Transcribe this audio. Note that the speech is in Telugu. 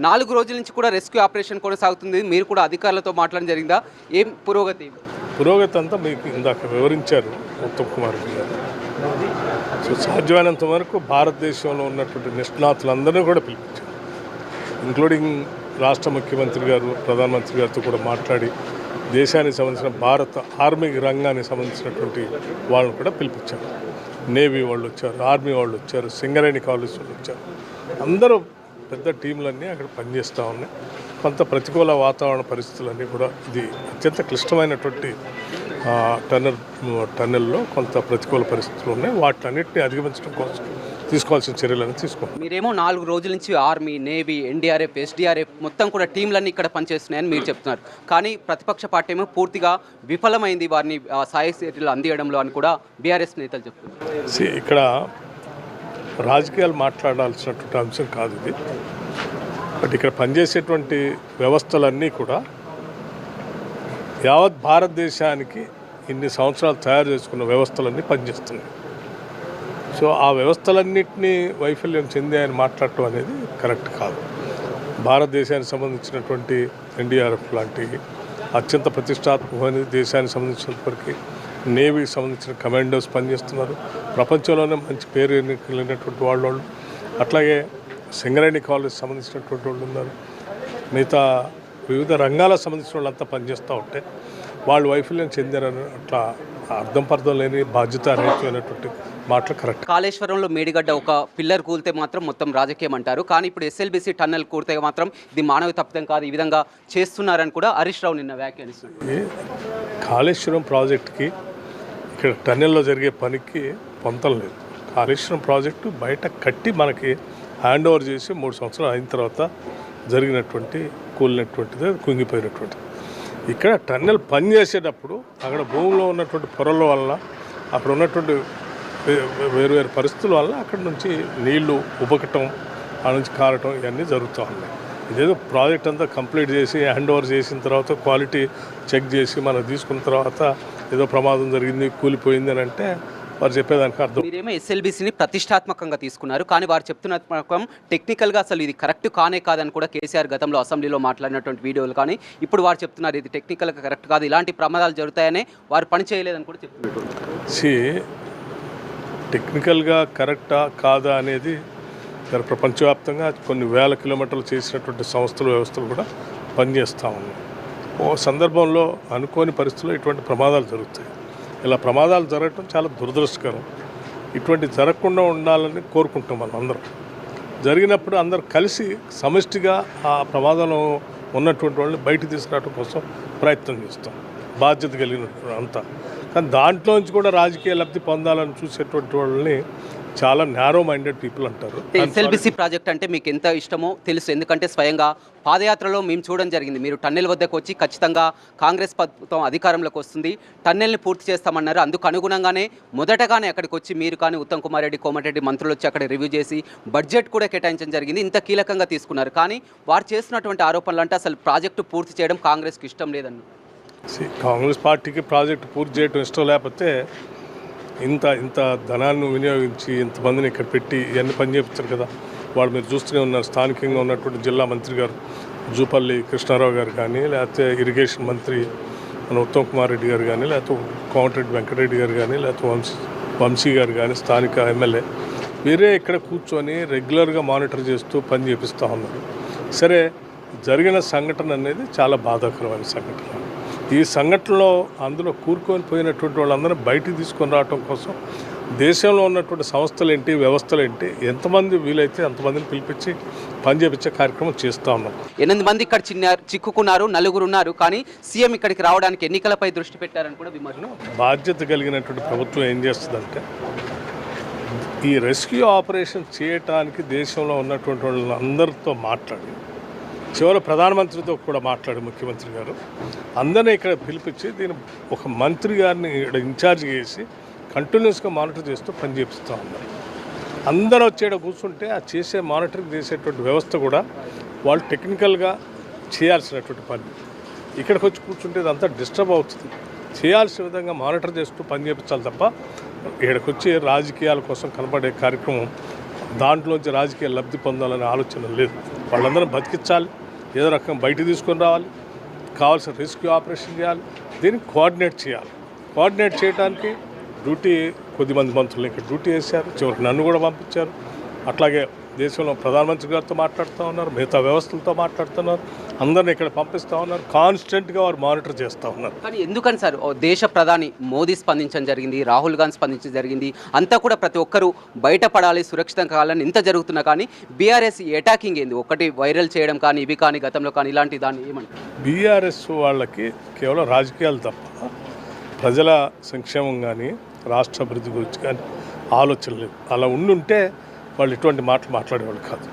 నాలుగు రోజుల నుంచి కూడా రెస్క్యూ ఆపరేషన్ కొనసాగుతుంది. మీరు కూడా అధికారులతో మాట్లాడడం జరిగిందా? ఏం పురోగతి? పురోగతి అంతా మీకు ఇందాక వివరించారు ఉత్తమ్ కుమార్ గారు. సో సాధ్యమైనంత వరకు భారతదేశంలో ఉన్నటువంటి నిష్ణాతులందరినీ కూడా పిలిపించారు. ఇంక్లూడింగ్ రాష్ట్ర ముఖ్యమంత్రి గారు ప్రధానమంత్రి గారితో కూడా మాట్లాడి దేశానికి సంబంధించిన భారత ఆర్మీ రంగానికి సంబంధించినటువంటి వాళ్ళని కూడా పిలిపించారు. నేవీ వాళ్ళు వచ్చారు ఆర్మీ వాళ్ళు వచ్చారు సింగరేణి కాలేజ్ వాళ్ళు వచ్చారు. అందరూ పెద్ద టీంలన్నీ అక్కడ పనిచేస్తూ ఉన్నాయి. కొంత ప్రతికూల వాతావరణ పరిస్థితులన్నీ కూడా ఇది అత్యంత క్లిష్టమైనటువంటి టన్నెల్ టన్నెల్లో కొంత ప్రతికూల పరిస్థితులు ఉన్నాయి. వాటిలన్నింటినీ అధిగమించడం కోసం తీసుకోవాల్సిన చర్యలను తీసుకుంటాం మీరేమో నాలుగు రోజుల నుంచి ఆర్మీ నేవీ ఎన్డీఆర్ఎఫ్ ఎస్డీఆర్ఎఫ్ మొత్తం కూడా టీంలన్నీ ఇక్కడ పనిచేస్తున్నాయని మీరు చెప్తున్నారు. కానీ ప్రతిపక్ష పార్టీ ఏమో పూర్తిగా విఫలమైంది వారిని సాయ చర్యలు అందియడంలో అని కూడా బీఆర్ఎస్ నేతలు చెప్తున్నారు. ఇక్కడ రాజకీయాలు మాట్లాడాల్సినటువంటి అంశం కాదు ఇది. బట్ ఇక్కడ పనిచేసేటువంటి వ్యవస్థలన్నీ కూడా యావత్ భారతదేశానికి ఇన్ని సంవత్సరాలు తయారు చేసుకున్న వ్యవస్థలన్నీ పనిచేస్తున్నాయి. సో ఆ వ్యవస్థలన్నింటినీ వైఫల్యం చెందాయని మాట్లాడటం అనేది కరెక్ట్ కాదు. భారతదేశానికి సంబంధించినటువంటి ఎన్డీఆర్ఎఫ్ లాంటి అత్యంత ప్రతిష్టాత్మకమైన దేశానికి సంబంధించినప్పటికీ నేవీకి సంబంధించిన కమాండోస్ పనిచేస్తున్నారు. ప్రపంచంలోనే మంచి పేరు కలిగినటువంటి వాళ్ళు వాళ్ళు అట్లాగే సింగరేణి కాలేజ్ సంబంధించినటువంటి వాళ్ళు ఉన్నారు. మిగతా వివిధ రంగాలకు సంబంధించిన వాళ్ళంతా పనిచేస్తూ ఉంటే వాళ్ళు వైఫల్యం చెందారని అట్లా అర్థం పర్థం లేని బాధ్యత రహితమైనటువంటి మాటలు కరెక్ట్. కాళేశ్వరంలో మేడిగడ్డ ఒక పిల్లర్ కూలితే మాత్రం మొత్తం రాజకీయం అంటారు. కానీ ఇప్పుడు ఎస్ఎల్బీసీ టన్నెల్ కూలితే మాత్రం ఇది మానవ తప్పిదం కాదు. ఈ విధంగా చేస్తున్నారని కూడా హరీష్ రావు నిన్న వ్యాఖ్యానిస్తున్నారు కాళేశ్వరం ప్రాజెక్ట్కి ఇక్కడ టన్నెల్లో జరిగే పనికి పొంతం లేదు. కాళేశ్వరం ప్రాజెక్టు బయట కట్టి మనకి హ్యాండ్ ఓవర్ చేసి మూడు సంవత్సరాలు అయిన తర్వాత జరిగినటువంటి కూలినటువంటిది కుంగిపోయినటువంటిది. ఇక్కడ టన్నెల్ పని చేసేటప్పుడు అక్కడ భూమిలో ఉన్నటువంటి పొరల వల్ల అక్కడ ఉన్నటువంటి వేరు వేరు పరిస్థితుల వల్ల అక్కడ నుంచి నీళ్ళు ఉబకటం ఆ నుంచి కారటం ఇవన్నీ జరుగుతూ ఉన్నాయి. ఇదేదో ప్రాజెక్ట్ అంతా కంప్లీట్ చేసి హ్యాండ్ ఓవర్ చేసిన తర్వాత క్వాలిటీ చెక్ చేసి మనం తీసుకున్న తర్వాత ఏదో ప్రమాదం జరిగింది కూలిపోయింది అని అంటే వారు చెప్పేదానికి అర్థం. మీరేమో ఎస్ఎల్బీసీని ప్రతిష్టాత్మకంగా తీసుకున్నారు కానీ వారు చెప్తున్న టెక్నికల్గా అసలు ఇది కరెక్ట్ కానే కాదని కూడా కేసీఆర్ గతంలో అసెంబ్లీలో మాట్లాడినటువంటి వీడియోలు కానీ ఇప్పుడు వారు చెప్తున్నారు ఇది టెక్నికల్గా కరెక్ట్ కాదు ఇలాంటి ప్రమాదాలు జరుగుతాయనే వారు పని చేయలేదని కూడా చెప్తున్నారు. సి టెక్నికల్గా కరెక్టా కాదా అనేది ఇక్కడ ప్రపంచవ్యాప్తంగా కొన్ని వేల కిలోమీటర్లు చేసినటువంటి సంస్థలు వ్యవస్థలు కూడా పనిచేస్తూ ఉన్నాయి. ఓ సందర్భంలో అనుకోని పరిస్థితుల్లో ఇటువంటి ప్రమాదాలు జరుగుతాయి. ఇలా ప్రమాదాలు జరగటం చాలా దురదృష్టకరం. ఇటువంటి జరగకుండా ఉండాలని కోరుకుంటాం మనం అందరం. జరిగినప్పుడు అందరు కలిసి సమిష్టిగా ఆ ప్రమాదంలో ఉన్నటువంటి వాళ్ళని బయట తీసుకురావడం కోసం ప్రయత్నం చేస్తాం. బాధ్యత కలిగిన అంతా. కానీ దాంట్లోంచి కూడా రాజకీయ లబ్ధి పొందాలని చూసేటువంటి వాళ్ళని చాలా నేరో మైండెడ్ పీపుల్ అంటారు. ఎస్ఎల్బీసీ ప్రాజెక్ట్ అంటే మీకు ఎంత ఇష్టమో తెలుసు. ఎందుకంటే స్వయంగా పాదయాత్రలో మేము చూడడం జరిగింది. మీరు టన్నెల్ వద్దకు వచ్చి ఖచ్చితంగా కాంగ్రెస్ ప్రభుత్వం అధికారంలోకి వస్తుంది. టన్నెల్ని పూర్తి చేస్తామన్నారు. అందుకు అనుగుణంగానే మొదటగానే అక్కడికి వచ్చి మీరు కానీ ఉత్తమ్ కుమార్ రెడ్డి కోమటిరెడ్డి మంత్రులు వచ్చి అక్కడ రివ్యూ చేసి బడ్జెట్ కూడా కేటాయించడం జరిగింది. ఇంత కీలకంగా తీసుకున్నారు. కానీ వారు చేస్తున్నటువంటి ఆరోపణలు అంటే అసలు ప్రాజెక్టు పూర్తి చేయడం కాంగ్రెస్కి ఇష్టం లేదన్న. కాంగ్రెస్ పార్టీకి ప్రాజెక్టు పూర్తి చేయడం ఇష్టం లేకపోతే ఇంత ఇంత ధనాన్ని వినియోగించి ఇంతమందిని ఇక్కడ పెట్టి ఇవన్నీ పని చేపించారు కదా. వాళ్ళు మీరు చూస్తూనే ఉన్నారు. స్థానికంగా ఉన్నటువంటి జిల్లా మంత్రి గారు జూపల్లి కృష్ణారావు గారు కానీ లేకపోతే ఇరిగేషన్ మంత్రి మన ఉత్తమ్ కుమార్ రెడ్డి గారు కానీ లేకపోతే కోమటిరెడ్డి వెంకటరెడ్డి గారు కానీ లేకపోతే వంశీ వంశీ గారు కానీ స్థానిక ఎమ్మెల్యే వీరే ఇక్కడ కూర్చొని రెగ్యులర్గా మానిటర్ చేస్తూ పని చేపిస్తూ ఉన్నారు. సరే జరిగిన సంఘటన అనేది చాలా బాధాకరమైన సంఘటన. ఈ సంఘటనలో అందులో కూరుకొని పోయినటువంటి వాళ్ళందరూ బయటికి తీసుకొని రావడం కోసం దేశంలో ఉన్నటువంటి సంస్థలు ఏంటి వ్యవస్థలు ఏంటి ఎంతమంది వీలైతే అంతమందిని పిలిపించి పని చేపించే కార్యక్రమం చేస్తూ ఉన్నాం. ఎనిమిది మంది ఇక్కడ చిన్న చిక్కుకున్నారు నలుగురు ఉన్నారు కానీ సీఎం ఇక్కడికి రావడానికి ఎన్నికలపై దృష్టి పెట్టారని కూడా విమర్శలు. బాధ్యత కలిగినటువంటి ప్రభుత్వం ఏం చేస్తుందంటే ఈ రెస్క్యూ ఆపరేషన్ చేయటానికి దేశంలో ఉన్నటువంటి వాళ్ళందరితో మాట్లాడి చివరి ప్రధానమంత్రితో కూడా మాట్లాడు ముఖ్యమంత్రి గారు. అందరినీ ఇక్కడ పిలిపించి దీని ఒక మంత్రి గారిని ఇక్కడ ఇన్ఛార్జ్ చేసి కంటిన్యూస్గా మానిటర్ చేస్తూ పనిచేపిస్తూ ఉన్నారు. అందరూ వచ్చేట కూర్చుంటే ఆ చేసే మానిటరింగ్ చేసేటువంటి వ్యవస్థ కూడా వాళ్ళు టెక్నికల్గా చేయాల్సినటువంటి పని. ఇక్కడికి వచ్చి కూర్చుంటే ఇదంతా డిస్టర్బ్ అవుతుంది. చేయాల్సిన విధంగా మానిటర్ చేస్తూ పని చేపించాలి తప్ప ఇక్కడికి వచ్చి రాజకీయాల కోసం కనబడే కార్యక్రమం దాంట్లోంచి రాజకీయ లబ్ధి పొందాలనే ఆలోచన లేదు. వాళ్ళందరం బతికించాలి. ఏదో రకం బయట తీసుకొని రావాలి. కావాల్సిన రెస్క్యూ ఆపరేషన్ చేయాలి. దీన్ని కోఆర్డినేట్ చేయాలి. కోఆర్డినేట్ చేయడానికి డ్యూటీ కొద్దిమంది మంత్రులు ఇక్కడ డ్యూటీ వేశారు చివరికి నన్ను కూడా పంపించారు. అట్లాగే దేశంలో ప్రధానమంత్రి గారితో మాట్లాడుతూ ఉన్నారు మిగతా వ్యవస్థలతో మాట్లాడుతున్నారు అందరిని ఇక్కడ పంపిస్తూ ఉన్నారు కాన్స్టెంట్గా వారు మానిటర్ చేస్తూ ఉన్నారు. కానీ ఎందుకని సార్? దేశ ప్రధాని మోదీ స్పందించడం జరిగింది రాహుల్ గాంధీ స్పందించడం జరిగింది అంతా కూడా ప్రతి ఒక్కరూ బయటపడాలి సురక్షితంగా కావాలని ఇంత జరుగుతున్నా కానీ బీఆర్ఎస్ అటాకింగ్ ఏంది? ఒకటి వైరల్ చేయడం కానీ ఇవి కానీ గతంలో కానీ ఇలాంటి దాన్ని ఏమంటారు? బీఆర్ఎస్ వాళ్ళకి కేవలం రాజకీయాలు తప్ప ప్రజల సంక్షేమం కానీ రాష్ట్ర అభివృద్ధి గురించి కానీ ఆలోచన లేదు. అలా ఉండుంటే వాళ్ళు ఎటువంటి మాటలు మాట్లాడేవాళ్ళు కాదు.